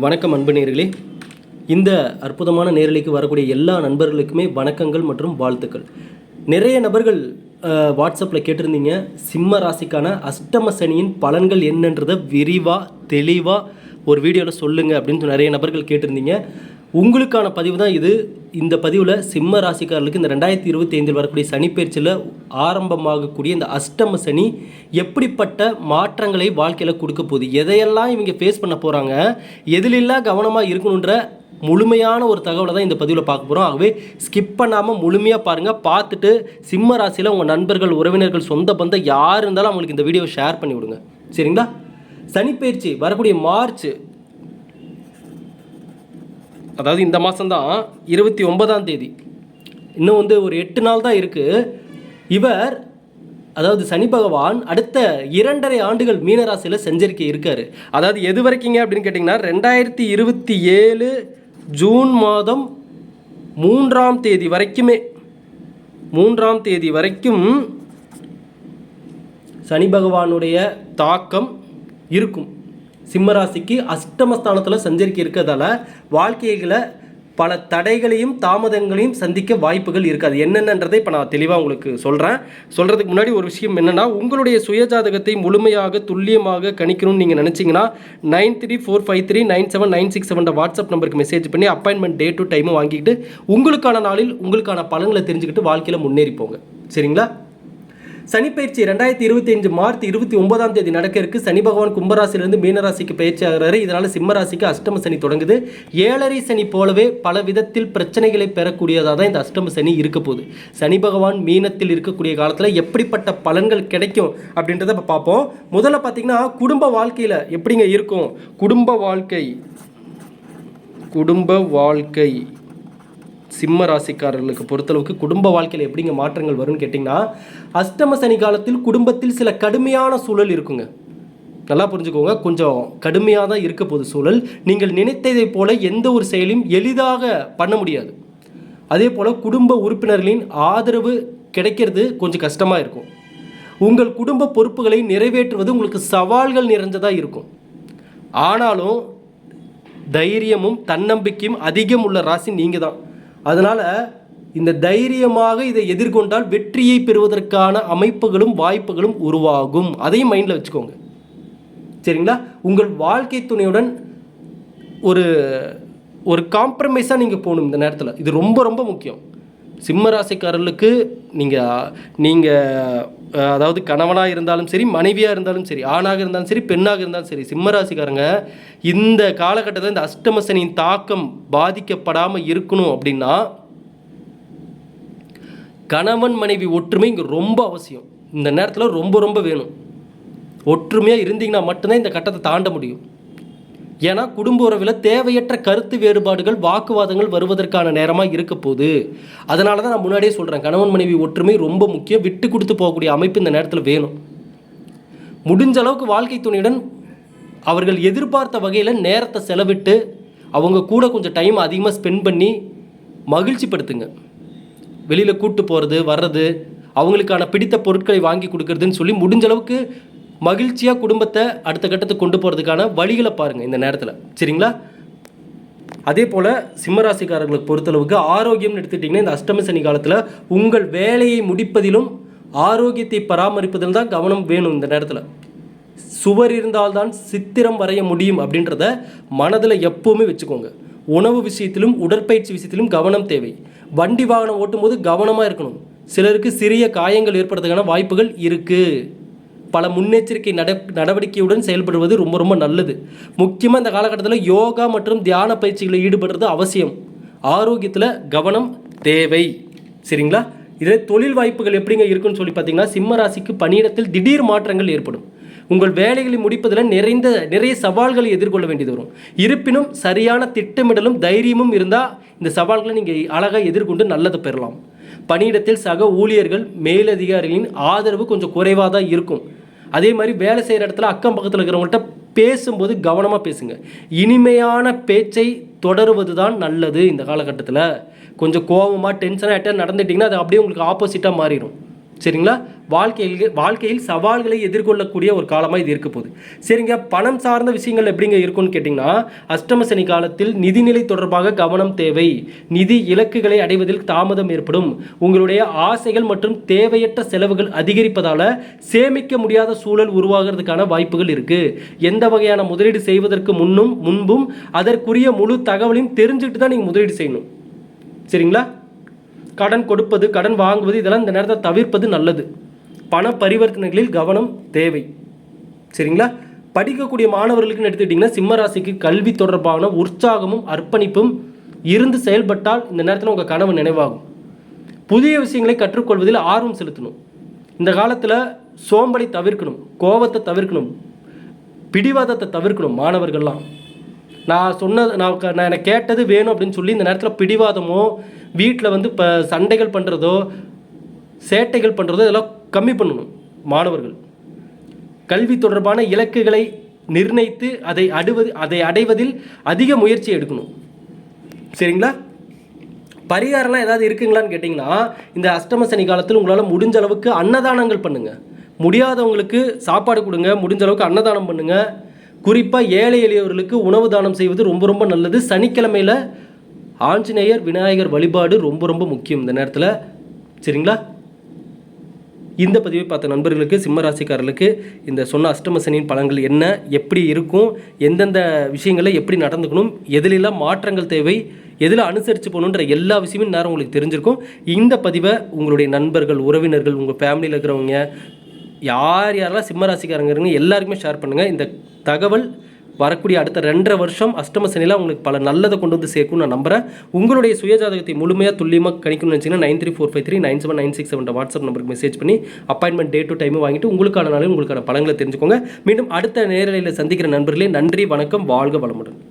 வணக்கம் அன்பு நேர்களே. இந்த அற்புதமான நேரலைக்கு வரக்கூடிய எல்லா நண்பர்களுக்குமே வணக்கங்கள் மற்றும் வாழ்த்துக்கள். நிறைய நபர்கள் வாட்ஸ்அப்பில் கேட்டிருந்தீங்க சிம்ம ராசிக்கான அஷ்டம சனியின் பலன்கள் என்னன்றதை விரிவாக தெளிவாக ஒரு வீடியோவில் சொல்லுங்கள் அப்படின்னு நிறைய நபர்கள் கேட்டிருந்தீங்க. உங்களுக்கான பதிவு தான் இது. இந்த பதிவில் சிம்ம ராசிக்காரர்களுக்கு இந்த ரெண்டாயிரத்தி இருபத்தி ஐந்தில் வரக்கூடிய சனிப்பயிற்சியில் ஆரம்பமாகக்கூடிய இந்த அஷ்டம சனி எப்படிப்பட்ட மாற்றங்களை வாழ்க்கையில் கொடுக்க போகுது? எதையெல்லாம் இவங்க ஃபேஸ் பண்ண போகிறாங்க எதிலெல்லாம் கவனமாக இருக்கணுன்ற முழுமையான ஒரு தகவலை தான் இந்த பதிவில் பார்க்க போகிறோம் ஆகவே ஸ்கிப் பண்ணாமல் முழுமையாக பாருங்கள் பார்த்துட்டு சிம்ம ராசியில் உங்கள் நண்பர்கள் உறவினர்கள் சொந்த பந்தம் யார் இருந்தாலும் அவங்களுக்கு இந்த வீடியோவை ஷேர் பண்ணி விடுங்க. சரிங்களா? சனிப்பயிற்சி வரக்கூடிய மார்ச் அதாவது இந்த மாதம் தான் இருபத்தி ஒன்பதாம் தேதி. இன்னும் வந்து ஒரு எட்டு நாள் தான் இருக்குது இவர் அதாவது சனி பகவான் அடுத்த இரண்டரை ஆண்டுகள் மீனராசியில் செஞ்சிருக்க இருக்கார். அதாவது எது வரைக்குங்க அப்படின்னு கேட்டிங்கன்னா ரெண்டாயிரத்தி இருபத்தி ஏழு ஜூன் மாதம் மூன்றாம் தேதி வரைக்குமே மூன்றாம் தேதி வரைக்கும் சனி பகவானுடைய தாக்கம் இருக்கும். சிம்மராசிக்கு அஷ்டமஸ்தானத்தில் சஞ்சரிக்க இருக்கிறதால வாழ்க்கைகளை பல தடைகளையும் தாமதங்களையும் சந்திக்க வாய்ப்புகள் இருக்காது. என்னென்னன்றதை இப்போ நான் தெளிவாக உங்களுக்கு சொல்கிறேன் சொல்கிறதுக்கு முன்னாடி ஒரு விஷயம் என்னென்னா உங்களுடைய சுயஜாதகத்தை முழுமையாக துல்லியமாக கணிக்கணும்னு நீங்கள் நினச்சிங்கன்னா nine three four five three nine seven nine six seven WhatsApp நம்பருக்கு மெசேஜ் பண்ணி அப்பாயின்மெண்ட் டே டு டைமும் வாங்கிக்கிட்டு உங்களுக்கான நாளில் உங்களுக்கான பலன்களை தெரிஞ்சுக்கிட்டு வாழ்க்கையில் முன்னேறி போங்க. சரிங்களா? சனிப்பயிற்சி ரெண்டாயிரத்தி இருபத்தி அஞ்சு மார்ச் இருபத்தி ஒன்பதாம் தேதி நடக்க இருக்கு சனி பகவான் கும்பராசிலிருந்து மீனராசிக்கு பயிற்சி ஆகிறாரு இதனால சிம்மராசிக்கு அஷ்டம சனி தொடங்குது. ஏழரை சனி போலவே பல விதத்தில் பிரச்சனைகளை பெறக்கூடியதாக தான் இந்த அஷ்டம சனி இருக்க போகுது. சனி பகவான் மீனத்தில் இருக்கக்கூடிய காலத்தில் எப்படிப்பட்ட பலன்கள் கிடைக்கும் அப்படின்றத இப்போ பார்ப்போம். முதல்ல பார்த்தீங்கன்னா குடும்ப வாழ்க்கையில் எப்படிங்க இருக்கும்? குடும்ப வாழ்க்கை. குடும்ப வாழ்க்கை. சிம்ம ராசிக்காரர்களுக்கு பொறுத்தளவுக்கு குடும்ப வாழ்க்கையில் எப்படிங்க மாற்றங்கள் வரும்னு கேட்டிங்கன்னா அஷ்டம சனி காலத்தில் குடும்பத்தில் சில கடுமையான சூழல் இருக்குங்க. நல்லா புரிஞ்சுக்கோங்க. கொஞ்சம் கடுமையாக தான் இருக்க போகுது சூழல். நீங்கள் நினைத்ததைப் போல எந்த ஒரு செயலையும் எளிதாக பண்ண முடியாது. அதே போல் குடும்ப உறுப்பினர்களின் ஆதரவு கிடைக்கிறது கொஞ்சம் கஷ்டமாக இருக்கும். உங்கள் குடும்ப பொறுப்புகளை நிறைவேற்றுவது உங்களுக்கு சவால்கள் நிறைஞ்சதாக இருக்கும். ஆனாலும் தைரியமும் தன்னம்பிக்கையும் அதிகம் உள்ள ராசி நீங்கள் தான் அதனால் இந்த தைரியமாக இதை எதிர்கொண்டால் வெற்றியை பெறுவதற்கான அமைப்புகளும் வாய்ப்புகளும் உருவாகும். அதையும் மைண்டில் வச்சுக்கோங்க. சரிங்களா? உங்கள் வாழ்க்கை துணையுடன் ஒரு ஒரு காம்ப்ரமைஸாக நீங்கள் போகணும் இந்த நேரத்தில். இது ரொம்ப ரொம்ப முக்கியம். சிம்ம ராசிக்காரர்களுக்கு நீங்கள் நீங்கள் அதாவது கணவனாக இருந்தாலும் சரி மனைவியாக இருந்தாலும் சரி ஆணாக இருந்தாலும் சரி பெண்ணாக இருந்தாலும் சரி சிம்ம ராசிக்காரங்க இந்த காலகட்டத்தில் இந்த அஷ்டமசனியின் தாக்கம் பாதிக்கப்படாமல் இருக்கணும் அப்படின்னா கணவன் மனைவி ஒற்றுமை இங்கே ரொம்ப அவசியம். இந்த நேரத்தில் ரொம்ப ரொம்ப வேணும். ஒற்றுமையாக இருந்தீங்கன்னா மட்டும்தான் இந்த கட்டத்தை தாண்ட முடியும். ஏன்னா குடும்ப உறவில் தேவையற்ற கருத்து வேறுபாடுகள் வாக்குவாதங்கள் வருவதற்கான நேரமாக இருக்க போகுது. அதனால தான் நான் முன்னாடியே சொல்கிறேன் கணவன் மனைவி ஒற்றுமை ரொம்ப முக்கியம். விட்டு கொடுத்து போகக்கூடிய அமைப்பு இந்த நேரத்தில் வேணும். முடிஞ்ச அளவுக்கு வாழ்க்கை துணையுடன் அவர்கள் எதிர்பார்த்த வகையில் நேரத்தை செலவிட்டு அவங்க கூட கொஞ்சம் டைம் அதிகமாக ஸ்பெண்ட் பண்ணி மகிழ்ச்சிப்படுத்துங்க. வெளியில் கூப்பிட்டு போகிறது வர்றது அவங்களுக்கான பிடித்த பொருட்களை வாங்கி கொடுக்கறதுன்னு சொல்லி முடிஞ்ச அளவுக்கு மகிழ்ச்சியாக குடும்பத்தை அடுத்த கட்டத்துக்கு கொண்டு போகிறதுக்கான வழிகளை பாருங்கள் இந்த நேரத்தில். சரிங்களா? அதே போல் சிம்மராசிக்காரர்களுக்கு பொறுத்தளவுக்கு ஆரோக்கியம்னு எடுத்துக்கிட்டிங்கன்னா இந்த அஷ்டம சனி காலத்தில் உங்கள் வேலையை முடிப்பதிலும் ஆரோக்கியத்தை பராமரிப்பதிலும் தான் கவனம் வேணும் இந்த நேரத்தில். சுவர் இருந்தால்தான் சித்திரம் வரைய முடியும் அப்படின்றத மனதில் எப்போவுமே வச்சுக்கோங்க. உணவு விஷயத்திலும் உடற்பயிற்சி விஷயத்திலும் கவனம் தேவை. வண்டி வாகனம் ஓட்டும்போது கவனமாக இருக்கணும். சிலருக்கு சிறிய காயங்கள் ஏற்படுறதுக்கான வாய்ப்புகள் இருக்குது பல முன்னெச்சரிக்கை நட நடவடிக்கையுடன் செயல்படுவது ரொம்ப ரொம்ப நல்லது. முக்கியமாக இந்த காலகட்டத்தில் யோகா மற்றும் தியான பயிற்சிகளில் ஈடுபடுறது அவசியம். ஆரோக்கியத்தில் கவனம் தேவை. சரிங்களா? இதில் தொழில் வாய்ப்புகள் எப்படிங்க இருக்குன்னு சொல்லி பார்த்தீங்கன்னா சிம்ம ராசிக்கு பணியிடத்தில் திடீர் மாற்றங்கள் ஏற்படும். உங்கள் வேலைகளை முடிப்பதில் நிறைந்த நிறைய சவால்களை எதிர்கொள்ள வேண்டியது வரும். இருப்பினும் சரியான திட்டமிடலும் தைரியமும் இருந்தால் இந்த சவால்களை நீங்கள் அழகாக எதிர்கொண்டு நல்லதை பெறலாம். பணியிடத்தில் சக ஊழியர்கள் மேலதிகாரிகளின் ஆதரவு கொஞ்சம் குறைவாக தான் இருக்கும். அதே மாதிரி வேலை செய்கிற இடத்துல அக்கம் பக்கத்தில் இருக்கிறவங்கள்ட்ட பேசும்போது கவனமாக பேசுங்க. இனிமையான பேச்சை தொடருவது தான் நல்லது இந்த காலகட்டத்தில். கொஞ்சம் கோபமாக டென்ஷனாக நடந்துட்டிங்கன்னா அது அப்படியே உங்களுக்கு ஆப்போசிட்டாக மாறிடும். சரிங்களா? வாழ்க்கையில் வாழ்க்கையில் சவால்களை எதிர்கொள்ளக்கூடிய ஒரு காலமாக இது இருக்க போகுது. சரிங்க பணம் சார்ந்த விஷயங்கள் எப்படிங்க இருக்கும்னு கேட்டிங்கன்னா அஷ்டமசனி காலத்தில் நிதிநிலை தொடர்பாக கவனம் தேவை. நிதி இலக்குகளை அடைவதில் தாமதம் ஏற்படும். உங்களுடைய ஆசைகள் மற்றும் தேவையற்ற செலவுகள் அதிகரிப்பதால் சேமிக்க முடியாத சூழல் உருவாகிறதுக்கான வாய்ப்புகள் இருக்குது எந்த வகையான முதலீடு செய்வதற்கு முன்னும் முன்பும் அதற்குரிய முழு தகவலையும் தெரிஞ்சுட்டு தான் நீங்கள் முதலீடு செய்யணும். சரிங்களா? கடன் கொடுப்பது கடன் வாங்குவது இதெல்லாம் இந்த நேரத்தை தவிர்ப்பது நல்லது. பண பரிவர்த்தனைகளில் கவனம் தேவை. சரிங்களா? படிக்கக்கூடிய மாணவர்களுக்குன்னு எடுத்துக்கிட்டிங்கன்னா சிம்மராசிக்கு கல்வி தொடர்பான உற்சாகமும் அர்ப்பணிப்பும் இருந்து செயல்பட்டால் இந்த நேரத்தில் உங்கள் கனவு நினைவாகும். புதிய விஷயங்களை கற்றுக்கொள்வதில் ஆர்வம் செலுத்தணும். இந்த காலத்தில் சோம்பலை தவிர்க்கணும் கோபத்தை தவிர்க்கணும் பிடிவாதத்தை தவிர்க்கணும் மாணவர்கள்லாம். நான் சொன்னது நான் க- நான் எனக்கு கேட்டது வேணும் அப்படின்னு சொல்லி இந்த நேரத்தில் பிடிவாதமோ வீட்டில் வந்து இப்போ சண்டைகள் பண்ணுறதோ சேட்டைகள் பண்ணுறதோ இதெல்லாம் கம்மி பண்ணணும் மாணவர்கள். கல்வி தொடர்பான இலக்குகளை நிர்ணயித்து அதை அடுவது அதை அடைவதில் அதிக முயற்சி எடுக்கணும். சரிங்களா? பரிகாரம்லாம் ஏதாவது இருக்குங்களான்னு கேட்டிங்கன்னா இந்த அஷ்டம சனி காலத்தில் உங்களால் முடிஞ்ச அளவுக்கு அன்னதானங்கள் பண்ணுங்கள் முடியாதவங்களுக்கு சாப்பாடு கொடுங்க முடிஞ்ச அளவுக்கு அன்னதானம் பண்ணுங்கள் குறிப்பாக ஏழை எளியவர்களுக்கு உணவு தானம் செய்வது ரொம்ப ரொம்ப நல்லது. சனிக்கிழமையில் ஆஞ்சநேயர் விநாயகர் வழிபாடு ரொம்ப ரொம்ப முக்கியம் இந்த நேரத்தில். சரிங்களா? இந்த பதிவை பார்த்த நண்பர்களுக்கு சிம்ம ராசிக்காரர்களுக்கு இந்த சொன்ன அஷ்டமசனின் பலன்கள் என்ன எப்படி இருக்கும் எந்தெந்த விஷயங்களை எப்படி நடந்துக்கணும் எதிலெல்லாம் மாற்றங்கள் தேவை எதில் அனுசரித்து போகணுன்ற எல்லா விஷயமும் நேரம் உங்களுக்கு தெரிஞ்சிருக்கும். இந்த பதிவை உங்களுடைய நண்பர்கள் உறவினர்கள் உங்கள் ஃபேமிலியில் இருக்கிறவங்க யார் யாரெல்லாம் சிம்ம ராசிக்காரங்க எல்லாருக்குமே ஷேர் பண்ணுங்கள் இந்த தகவல் வரக்கூடிய அடுத்த ரெண்டரை வருஷம் அஷ்டம சனியில் உங்களுக்கு பல நல்லதை கொண்டு வந்து சேர்க்கும்னு நான் நம்புறேன். உங்களுடைய சுயஜாதகத்தை முழுமையாக துல்லியமாக கணிக்கணும்னு நினச்சிங்கன்னா nine three four five three nine seven nine six seven WhatsApp நம்பருக்கு மெசேஜ் பண்ணி அப்பாயின்மெண்ட் டே டு டைமும் வாங்கிட்டு உங்களுக்கான நாளில் உங்களுக்கான பலங்களை தெரிஞ்சுக்கோங்க. மீண்டும் அடுத்த நேரலையில் சந்திக்கிற நண்பர்களே நன்றி வணக்கம் வாழ்க வளமுடன்.